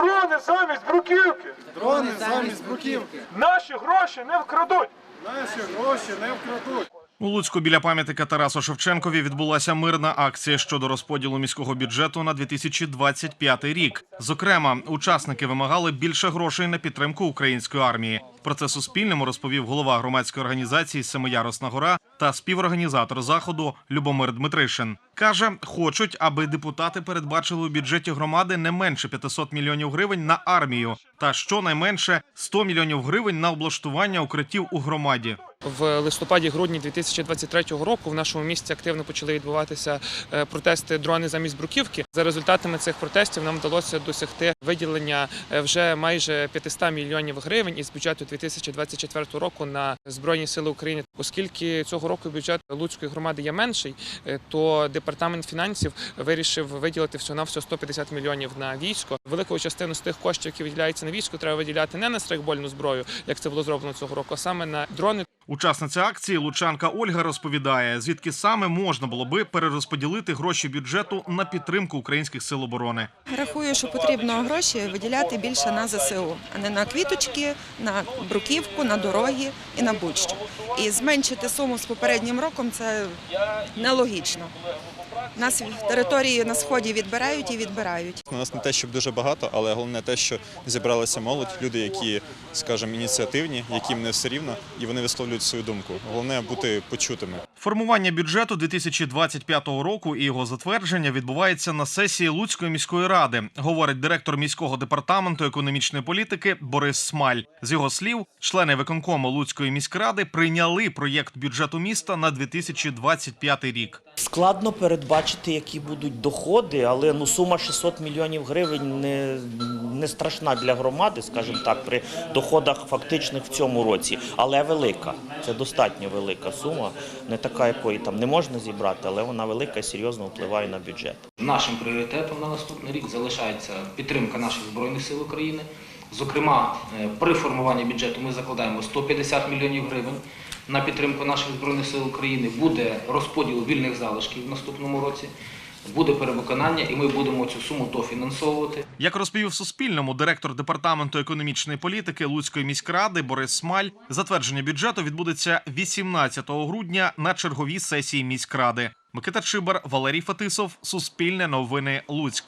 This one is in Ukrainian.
Дрони замість бруківки. Дрони замість бруківки. Наші гроші не вкрадуть. Наші гроші не вкрадуть. У Луцьку біля пам'ятника Тарасу Шевченкові відбулася мирна акція щодо розподілу міського бюджету на 2025 рік. Зокрема, учасники вимагали більше грошей на підтримку української армії. Про це Суспільному розповів голова громадської організації Семиярусна гора та співорганізатор заходу Любомир Дмитришин. Каже, хочуть, аби депутати передбачили у бюджеті громади не менше 500 мільйонів гривень на армію, та щонайменше 100 мільйонів гривень на облаштування укриттів у громаді. В листопаді-грудні 2023 року в нашому місті активно почали відбуватися е, протести дрони замість бруківки. За результатами цих протестів нам вдалося досягти виділення е, вже майже 500 мільйонів гривень із бюджету 2024 року на збройні сили України. Оскільки цього року бюджет Луцької громади є менший, е, то департамент фінансів вирішив виділити всього на всього 150 мільйонів на військо. Велику частину з тих коштів, які виділяються на військо, треба виділяти не на страйкбольну зброю, як це було зроблено цього року, а саме на дрони. Учасниця акції Лучанка Ольга розповідає, звідки саме можна було би перерозподілити гроші бюджету на підтримку українських сил оборони. Рахую, що потрібно гроші виділяти більше на ЗСУ, а не на квіточки, на бруківку, на дороги і на будь-що. І зменшити суму з попереднім роком це нелогічно. Нас території на сході відбирають і відбирають. У нас не те, щоб дуже багато, але головне те, що зібралася молодь, люди, які, скажімо, ініціативні, яким не все рівно, і вони висловлюють свою думку. Головне бути почутими. Формування бюджету 2025 року і його затвердження відбувається на сесії Луцької міської ради, говорить директор міського департаменту економічної політики Борис Смаль. З його слів, члени виконкому Луцької міськради прийняли проєкт бюджету міста на 2025 рік. Складно передбачити, які будуть доходи, але ну сума 600 мільйонів гривень не, не страшна для громади, скажімо так, при доходах фактичних в цьому році, але велика. Це достатньо велика сума, не така, якої там не можна зібрати, але вона велика і серйозно впливає на бюджет. Нашим пріоритетом на наступний рік залишається підтримка наших збройних сил України. Зокрема, е, при формуванні бюджету ми закладаємо 150 мільйонів гривень на підтримку наших збройних сил України. Буде розподіл вільних залишків в наступному році, буде перевиконання, і ми будемо цю суму дофінансовувати. Як розповів Суспільному директор департаменту економічної політики Луцької міськради Борис Смаль, затвердження бюджету відбудеться 18 грудня на черговій сесії міськради. Микита Чибар, Валерій Фетисов, Суспільне новини Луцьк.